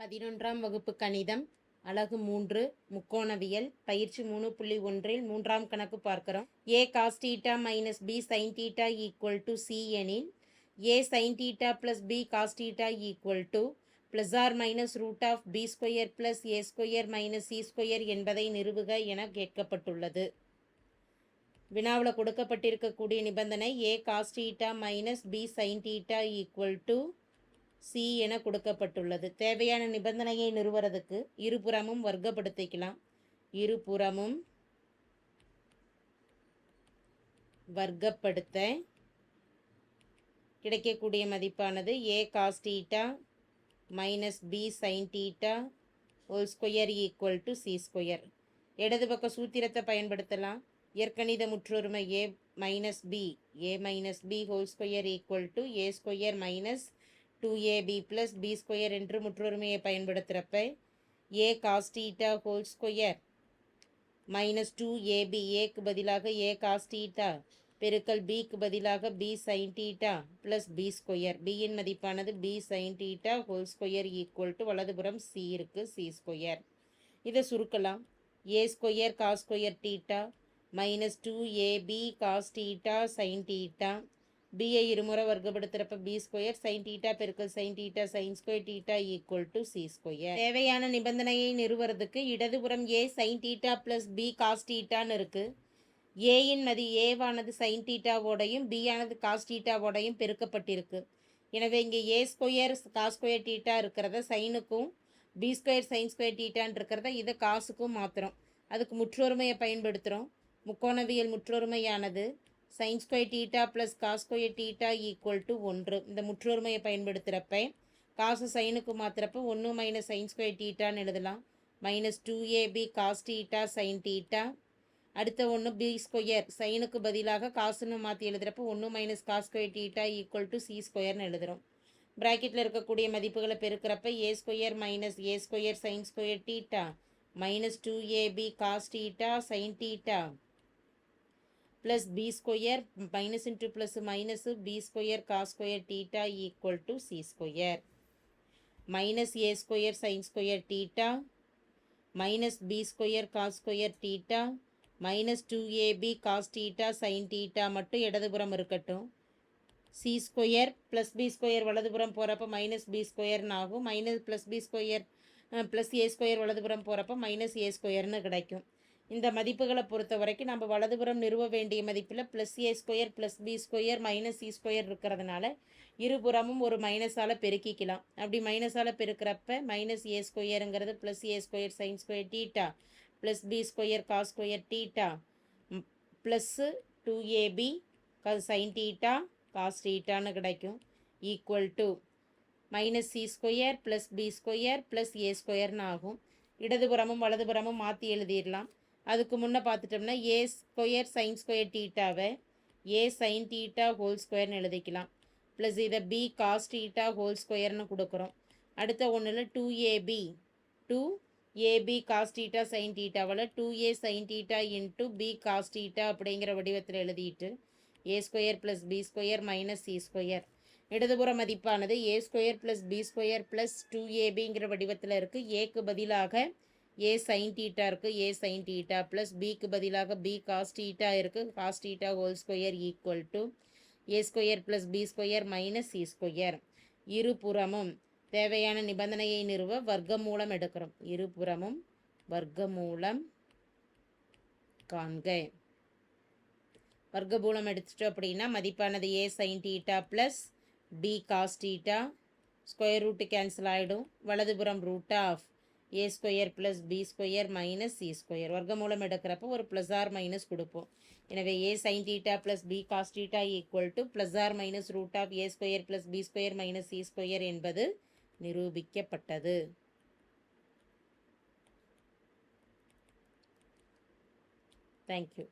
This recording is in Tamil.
பதினொன்றாம் வகுப்பு கணிதம் அலகு மூன்று முக்கோணவியல் பயிற்சி மூணு புள்ளி ஒன்றில் மூன்றாம் கணக்கு பார்க்கிறோம். A cos theta minus B sin theta equal to C எனில் A sin theta plus B cos theta equal to plus or minus root of B square plus A square minus C square என்பதை நிறுவுக என கேட்கப்பட்டுள்ளது. வினாவில் கொடுக்கப்பட்டிருக்கக்கூடிய நிபந்தனை A cos theta minus B sin theta equal to C என கொடுக்கப்பட்டுள்ளது. தேவையான நிபந்தனையை நிறுவறதுக்கு இருபுறமும் வர்க்கப்படுத்திக்கலாம். இருபுறமும் வர்க்கப்படுத்த கிடைக்கக்கூடிய மதிப்பானது A cos theta minus B sin theta whole square equal to C square இடது பக்க சூத்திரத்தை பயன்படுத்தலாம். இயற்கணித முற்றொருமை A minus B A minus B whole square equal to A square minus two AB plus B square என்று முற்றொருமையை பயன்படுத்துகிறப்ப A cos theta whole square minus two AB ஏக்கு பதிலாக ஏ காஸ் டீட்டா பெருக்கல் பிக்கு பதிலாக B sin theta plus B square பியின் மதிப்பானது B sin theta whole square equal to வலதுபுறம் சி இருக்கு சி ஸ்கொயர் இதை சுருக்கலாம். A square cos square theta minus two AB cos theta sin theta பிஐ இருமுறை வர்க்கப்படுத்துகிறப்ப பி ஸ்கொயர் சைன் டீட்டா பெருக்கல் sin theta sin square theta equal to C square தேவையான நிபந்தனையை நிறுவுறதுக்கு இடதுபுறம் A sin theta plus B cos டீட்டான்னு இருக்குது ஏயின் மதி ஏவானது சைன் டீட்டாவோடையும் பி ஆனது காஸ் டீட்டாவோடையும் பெருக்கப்பட்டிருக்கு. எனவே இங்கே A square cos square theta இருக்கிறத சைனுக்கும் பி ஸ்கொயர் சைன் ஸ்கொயர் டீட்டான்னு இருக்கிறத இதை காசுக்கும் மாற்றுறோம் அதுக்கு முற்றொருமையை பயன்படுத்துகிறோம் முக்கோணவியல் முற்றொருமையானது sin square theta plus cos square theta equal to ஒன்று. இந்த முற்றொருமையை பயன்படுத்துகிறப்ப காசு சைனுக்கு மாத்திரப்ப ஒன்று மைனஸ் சைன் ஸ்கொயர் டீட்டான்னு எழுதலாம். Minus two AB cos theta sin theta அடுத்த ஒன்று பி ஸ்கொயர் சைனுக்கு பதிலாக காசுன்னு மாற்றி எழுதுகிறப்ப ஒன்று minus cos square theta equal to C ஸ்கொயர்னு எழுதுகிறோம் ப்ராக்கெட்டில் இருக்கக்கூடிய மதிப்புகளை பெருக்கிறப்ப A square minus A square sin square theta minus two AB cos theta sin theta plus B square minus into plus minus B square cos square theta equal to C square minus A square sin square theta minus B square cos square theta minus two AB cos theta sin theta மட்டும் இடதுபுறம் இருக்கட்டும். C square plus B square வலதுபுறம் போகிறப்ப மைனஸ் பி ஸ்கொயர்னு ஆகும். Minus plus B square plus A square வலதுபுறம் போகிறப்ப மைனஸ் ஏ ஸ்கொயர்னு கிடைக்கும். இந்த மதிப்புகளை பொறுத்த வரைக்கும் நம்ம வலதுபுறம் நிறுவ வேண்டிய மதிப்பில் plus A square plus B square minus C square இருக்கிறதுனால இருபுறமும் ஒரு மைனஸால் பெருக்கிக்கலாம். அப்படி மைனஸால் பெருக்கிறப்ப minus A ஸ்கொயருங்கிறது plus A square sin square theta plus B square cos square theta plus two AB sin theta cos டீட்டான்னு கிடைக்கும். Equal to minus C square plus B square plus A ஸ்கொயர்னு ஆகும். இடதுபுறமும் வலதுபுறமும் மாற்றி எழுதிடலாம். அதுக்கு முன்னே பார்த்துட்டோம்னா ஏ ஸ்கொயர் சைன் ஸ்கொயர் டீட்டாவை ஏ சைன் டீட்டா ஹோல் ஸ்கொயர்னு எழுதிக்கலாம். ப்ளஸ் இதை பி காஸ் டீட்டா ஹோல் ஸ்கொயர்னு கொடுக்குறோம். அடுத்த ஒன்றில் two AB two AB cos theta sin டீட்டாவில் two A sin theta into B cos theta அப்படிங்கிற வடிவத்தில் எழுதிட்டு A square plus B square minus C square இடதுபுற மதிப்பானது A square plus B square plus two ஏபிங்கிற வடிவத்தில் இருக்குது ஏக்கு பதிலாக ஏ சைன் டீட்டா இருக்குது ஏ சைன் டீட்டா ப்ளஸ் பிக்கு பதிலாக பி காஸ் டீட்டா இருக்குது cos theta whole square equal to A square plus B square minus C square இருபுறமும் தேவையான நிபந்தனையை நிறுவ வர்க்கமூலம் எடுக்கிறோம். இருபுறமும் வர்க்கமூலம் காண்க. வர்க்கமூலம் எடுத்துட்டோம் அப்படின்னா மதிப்பானது A sin theta plus B cos theta square root cancel ஆகிடும் வலதுபுறம் root of A square plus B square minus C square வர்க்கமூலம் எடுக்கிறப்போ ஒரு ப்ளஸ் ஆர் மைனஸ் கொடுப்போம். எனவே A sin theta plus B cos theta equal to plus or minus root of A square plus B square minus C square என்பது நிரூபிக்கப்பட்டது. Thank you